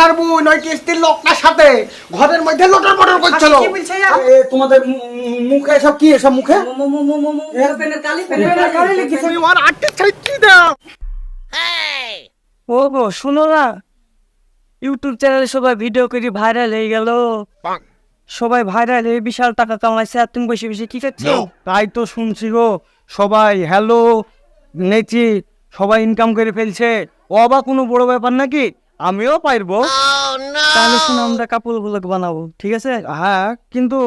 আপনার বোন ওই কিস্তির লোকটার সাথে? ঘরের মধ্যে লোটর পটর করছিল। কি বলছে তোমাদের মুখে এসব কি এসব মুখে? পেনের কালি, পেনের কালি, দাও? ও গো শুনো না। ইউটিউব চ্যানেলে সবাই ভিডিও করে ভাইরাল হয়ে গেল। সবাই ভাইরাল হয়ে বিশাল টাকা কামাইছে আর তুমি বসে বসে কি করছ তাই তো শুনছি গো সবাই হ্যালো নেচি সবাই ইনকাম করে ফেলছে। ও আবার কোনো বড় ব্যাপার নাকি? আমিও পারব তাহলে শুনো আমরা কাপড় ব্লগ বানাবো ঠিক আছে? হ্যাঁ কিন্তু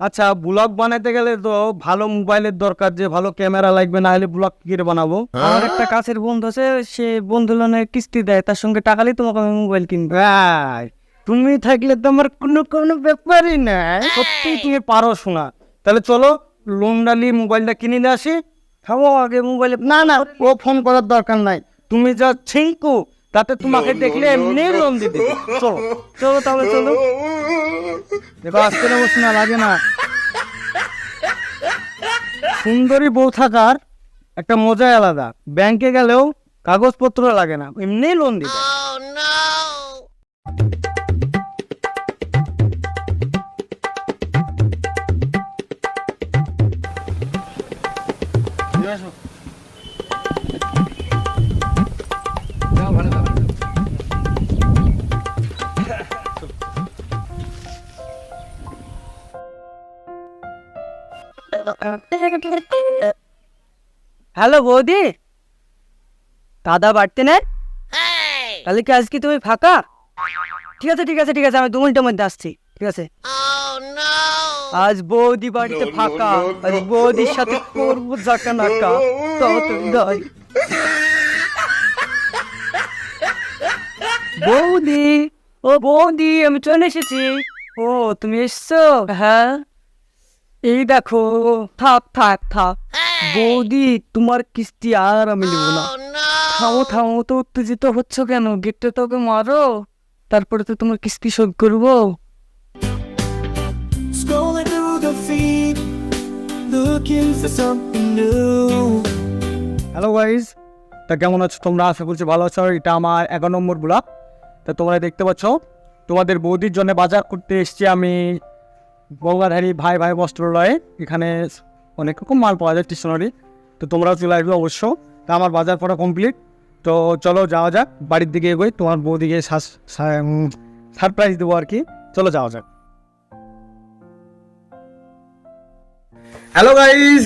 আচ্ছা ব্লগ বানাতে গেলে তো ভালো মোবাইলের দরকার যে ভালো ক্যামেরা লাগবে না হলে ব্লগ কি করে বানাবো? আমার একটা কাছের বন্ধু আছে সে বন্ধু লোনে কিস্তি দেয় তার সঙ্গে টাকা নিয়ে তোমাকে আমি মোবাইল কিনবো। ভাই তুমি থাকলে তো আমার কোনো কোনো ব্যাপারই নাই। সত্যি তুমি পারো শোনা। তাহলে চলো লোন ডালি মোবাইলটা কিনে নিয়ে আসি। খাব আগে মোবাইলে না না ও ফোন করার দরকার নাই। তুমি যা ছিঙ্কু তাতে তোমাকে দেখলে এমনি লোন দিতে চলো চলো তাহলে চলো। দেখো আজকে অবশ্য না লাগে না। সুন্দরী বউ থাকার একটা মজাই আলাদা। ব্যাংকে গেলেও কাগজপত্র লাগে না এমনি লোন দিতে হ্যালো বৌদি। দাদা বাড়তে নেই? তাহলে কি আজকে তুমি ফাঁকা? ঠিক আছে ঠিক আছে ঠিক আছে আমি দু মিনিটের মধ্যে আসছি ঠিক আছে? আজ বৌদি বাড়িতে ফাঁকা আজ বৌদির সাথে করব জাকা নাকা তাড়াতাড়ি বৌদি ও বৌদি আমি চলে এসেছি। ও তুমি এসছো? হ্যাঁ? এই দেখো থাক থাক থাক। বৌদি তোমার কিস্তি আর আমি নেব না। থামো থামো তো উত্তেজিত হচ্ছ কেন? গেটটা তোকে মারো। তারপরে তো তোমার কিস্তি শোধ করব. হ্যালো গাইজ তা কেমন আছো তোমরা? আশা করছি ভালো আছো। এটা আমার এগারো নম্বর ব্লগ। তা তোমরা দেখতে পাচ্ছ তোমাদের বৌদির জন্য বাজার করতে এসেছি আমি। গঙ্গাধারী ভাই ভাই, বস্ত্রালয়ে, এখানে অনেক রকম মাল পাওয়া যায় স্টেশনারি তো তোমরাও চলে আসবে অবশ্য। তা আমার বাজার করা কমপ্লিট তো চলো যাওয়া যাক, বাড়ির দিকে এগোই, তোমার বৌদিকে সারপ্রাইজ দেবো আর কি। চলো যাওয়া যাক। হ্যালো গাইজ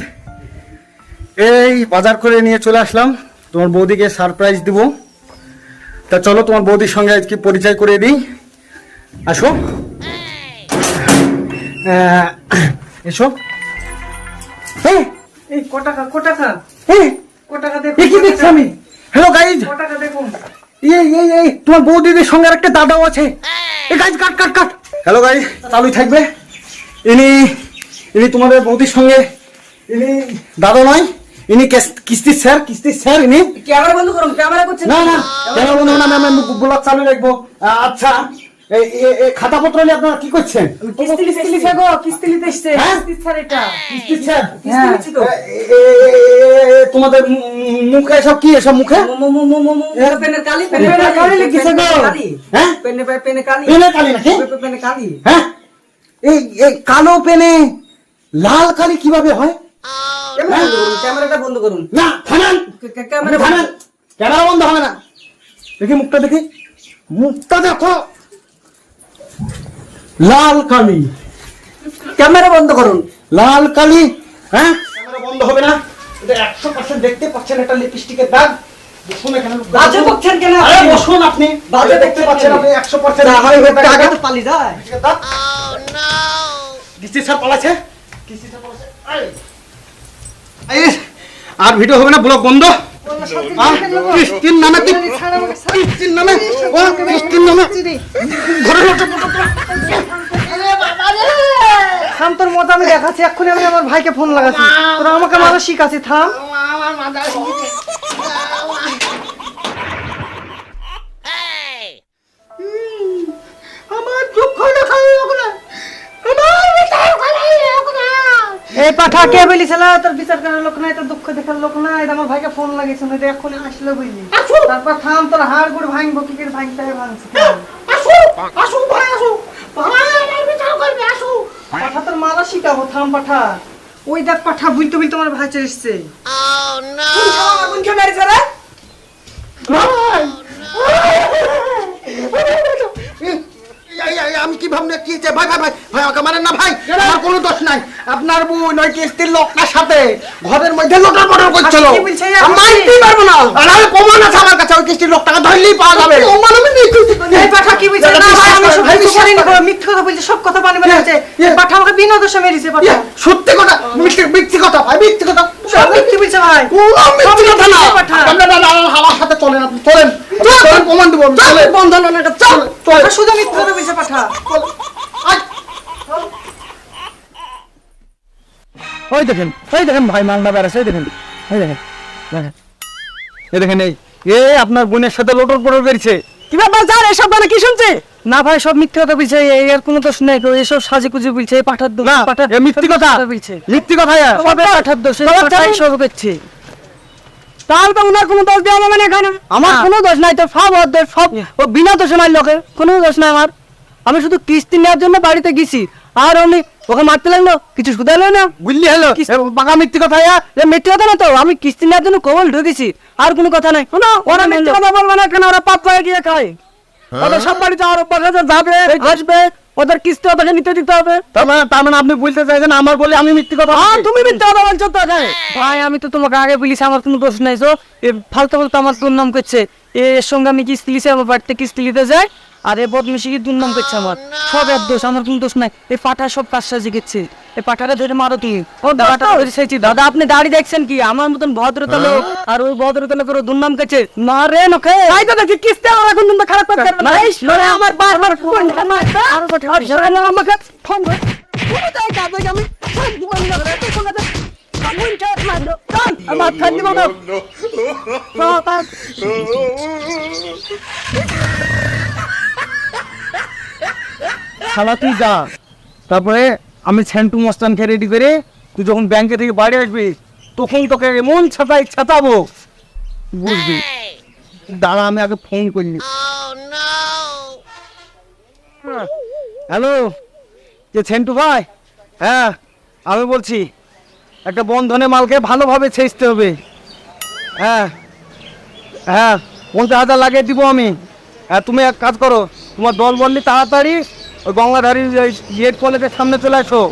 এই বাজার করে নিয়ে চলে আসলাম। তোমার বৌদিকে সারপ্রাইজ দিব। তা চলো তোমার বৌদির সঙ্গে আজকে পরিচয় করে দিই। আসো। এসো। এই, এই ক টাকা, ক টাকা? এই, ক টাকা দেখুন, কি দেখছি আমি? হ্যালো গাইজ ক টাকা দেখুন। এই এই এই তোমার বৌদিদের সঙ্গে একটা দাদাও আছে। এই। Guys cut cut cut. Hello guys চালুই থাকবে। ইনি ইনি তোমাদের বৌদির সঙ্গে ইনি দাদা নয় ইনি কেস- কিস্তির স্যার কিস্তির স্যার ইনি। ক্যামেরা বন্ধ করুন, ক্যামেরা করছেন না না কেন বন্ধু না আমি ব্লগ চালু রাখব। আচ্ছা। খাতাপত্র নিয়ে আপনারা কি করছেন। হ্যাঁ? তোমাদের মুখে এসব কি এসব মুখে হ্যাঁ? কালি, পেনের পেনের কালি লিখেছে গো। পেনের কালি। হ্যাঁ? পেনে কালি। পেনের কালি নাকি? পে- পে- পেনে কালি। হ্যাঁ এই এই কালো পেনে লাল কালি কীভাবে হয় করুন, ক্যামেরাটা বন্ধ করুন না থানান ক্যামেরা বন্ধ হবে না দেখি মুখটা দেখি মুখটা দেখো লাল কালি। ক্যামেরা বন্ধ করুন। লাল কালি হ্যাঁ? ক্যামেরা বন্ধ হবে না। এটা একশো পার্সেন্ট দেখতে পাচ্ছেন একটা লিপস্টিকের দাগ বসুন এখানে। বাজে বকছেন কেন আরে বসুন আপনি। বাজে দেখতে পাচ্ছেন আপনি একশো পার্সেন্ট না, হয় ওটা আগে। তো পালিয়ে যায় কিস্তি স্যার কিস্তি স্যার এই। এই, আর ভিডিও হবে না ব্লগ বন্ধ। নামে নামে? ও নামে? ঘরে তোর মতো আমি দেখাচ্ছি এক্ষুনি আমি আমার ভাইকে ফোন লাগাচ্ছি। তোরা আমাকে মারা শিখাচ্ছি থাম। আমার দুঃখ আমার এই পাঠা কে বলিছিল তোর বিচার করার লোক নাই তোর দুঃখ দেখার লোক নাই আমার ভাইকে ফোন লাগিয়েছে না আসলে বুঝলি। তারপর থাম তোর হাড় গুড় ভাঙবো কি করে ভাঙতে হয় ভাঙছি মারা শিখাবো থাম পাঠা ওই দেখ পাঠা বুঝতে বুঝতে তোমার ভাই চলে এসছে আমি কি ভাবনা কি? ভাই ভাই ভাই ভাই আমাকে মারেন না ভাই। আমার কোনো দোষ নাই। আপনার বউ নয় কিস্তির লোকটার সাথে ঘরের মধ্যে লোটার পটর করছিল। আচ্ছা, কি বলছে? আমি মারতেই পারব না। আর আমি প্রমাণ আছে আমার কাছে ওই কিস্তির লোকটাকে ধরলেই পাওয়া যাবে। প্রমাণ আমি নিয়ে এই পাঠা কি বলছে? না ভাই আমি সব কিছু জানি না মিথ্যা কথা বলছে সব কথা বানিয়ে বানিয়ে বলছে পাঠা আমাকে বিনা দোষে মেরেছে পাঠা। সত্যি কথা মিথ্যে মিথ্যে কথা ভাই মিথ্যে কথা। সব মিথ্যে বলছে ভাই। কোনো মিথ্যে কথা না। আপনারা না, আমার সাথে চলেন আপনি চলেন। চলেন প্রমাণ দেবো চলেন। বন্ধন না চল। চল শুধু মিথ্যা কথা বলছে পাঠা। আয়। ওই দেখেন ওই দেখেন ভাই মাংনা বেড়াচ্ছে ওই দেখেন ওই দেখেন দেখেন। এই দেখেন এই এ আপনার বোনের সাথে লোটর পটর বেরিয়েছে। কি ব্যাপার জান এসব মানে কি শুনছে? না ভাই সব মিথ্যে কথা বলছে এই এর কোনো দোষ নাই কেউ এসব সাজে কুজে বলছে পাঠার দোষ পাঠার এ মিথ্যি কথা বলছে। মিথ্যি কথা এ। পাঠার দোষ পাঠাই সব করছে তাহলে তো ওনার কোনো দোষ দেওয়া মানে এখানে। আমার কোনো দোষ নাই তো সব দোষ সব ও বিনা দোষে মারল কোনো দোষ নাই আমার। আমি শুধু কিস্তি নেওয়ার জন্য বাড়িতে গেছি। আর উনি ওকে মারতে লাগল কিছু শুধাইলো না। বুঝলি হলো বাঁকা মিথ্যি কথা এ। এ মিথ্যে কথা না তো আমি কিস্তি নেওয়ার জন্য কবল ঢুকেছি। আর কোনো কথা নাই। শোনো ওরা মিথ্যে কথা বলবে না কেন? ওরা পাপ করে গিয়ে খায়। ওদের সব বাড়িতে আর বাসাতে যাবে আসবে। ওদের কিস্তি ওদেরকে নিতে দিতে হবে। তার মানে তার মানে আপনি বলতে চাইছেন আমার বলে আমি মিথ্যি কথা হ্যাঁ তুমি মিথ্যে কথা বলছো তো এখানে ভাই আমি তো তোমাকে আগে বলিস আমার কোনো দোষ নাই তো। এ ফালতু ফালতু আমার দুর্নাম করছে। এ এর সঙ্গে আমি কিস্তি লিছে আমার বাড়িতে কিস্তি নিতে যাই আর এ বদমিশি কি দুর্নাম করছে আমার সব এক দোষ আমার কোনো দোষ নাই এই পাঠা সব কাজ সাজি গেছে এই পাঠাটা ধরে মারো তুমি ও দাদাটা ধরে সেছি দাদা আপনি দাড়ি দেখছেন কি আমার মতন ভদ্রতা লোক আর ওই ভদ্রতা লোকের দুর্নাম করছে না রে নখে তাই তো দেখি কিস্তি আমার এখন তুমি খারাপ কাজ করবে না শোনে আমার বারবার ফোন আর কথা আর না আমাকে ফোন কোনো তাই কাজ আমি সব জীবন করতে চাট মারো কান আমার দিব বাবা শালা তুই যা। তারপরে আমি সেন্টু মস্তানকে রেডি করে তুই যখন ব্যাংকে থেকে বাড়ি আসবি তখন তোকে এমন ছাতাই ছাতাবো বুঝবি দাঁড়া, আমি আগে ফোন করিনি হ্যালো যে সেন্টু ভাই? হ্যাঁ আমি বলছি, একটা বন্ধনে মালকে ভালোভাবে ছেঁচতে হবে। হ্যাঁ। হ্যাঁ পঞ্চাশ হাজার লাগিয়ে দিব আমি। হ্যাঁ তুমি এক কাজ করো, তোমার দল বললি তাড়াতাড়ি ওই গঙ্গাধারী গেট কলেজের সামনে চলে আসো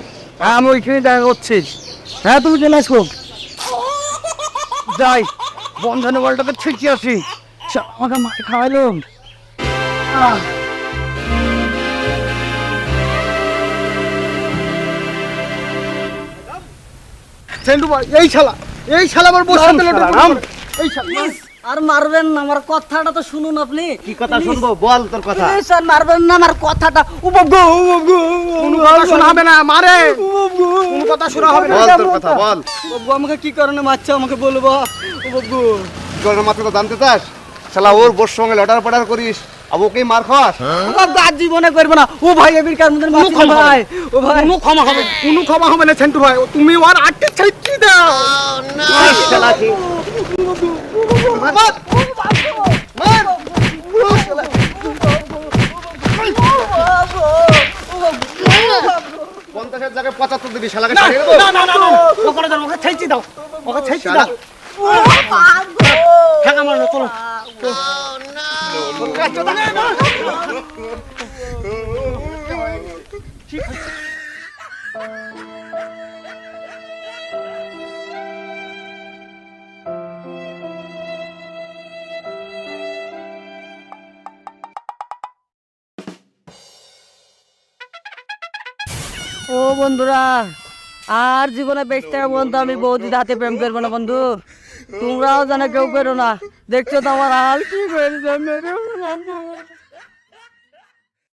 হ্যাঁ আমি ওইখানে দেখা করছি। হ্যাঁ তুমি চলে আসো। যাই বন্ধনে বলটাকে ছিঁচিয়ে আসি। আমাকে মাছ খাওয়াইলো। আহ। সেন্টু এই শালা এই শালা আমার বসে এই শালা। আর মারবেন না আমার কথাটা তো শুনুন আপনি। কি কথা শুনব? বল তোর কথা। স্যার মারবেন না আমার কথাটা। উপগো উপগো কোনো কথা শোনা হবে না মারে। কোনো কথা শোনা হবে না। বল তোর কথা বল। উপগো আমাকে কি কারণে মারছে আমাকে বলব? উপগো তোর মাথা তো জানতে চাস? শালা ওর বোর সঙ্গে লটার পটার করিস। আর ওকেই মার খাস খাওয়াস আর জীবনে করব না। ও ভাই এবির কার মধ্যে মারছে ভাই। ও ভাই। কোনো ক্ষমা হবে কোনো ক্ষমা হবে না সেন্টু ভাই। তুমি ওর আটকে ছেড়ে দাও পঞ্চাশের জায়গায় পঁচাত্তর দিবি শালাকে না ছাড়িয়ে দেবো না না না না ওকে দাও ওকে ছেড়ে দাও ওকে ছেড়ে দাও ঠেকা মারো চলো ও বন্ধুরা, আর জীবনে বেঁচতে হবে বন্ধু আমি বৌদির হাতে প্রেম করব না বন্ধু। তোমরাও যেন কেউ করো না। দেখছ তো আমার হাল কি করেছে মেরে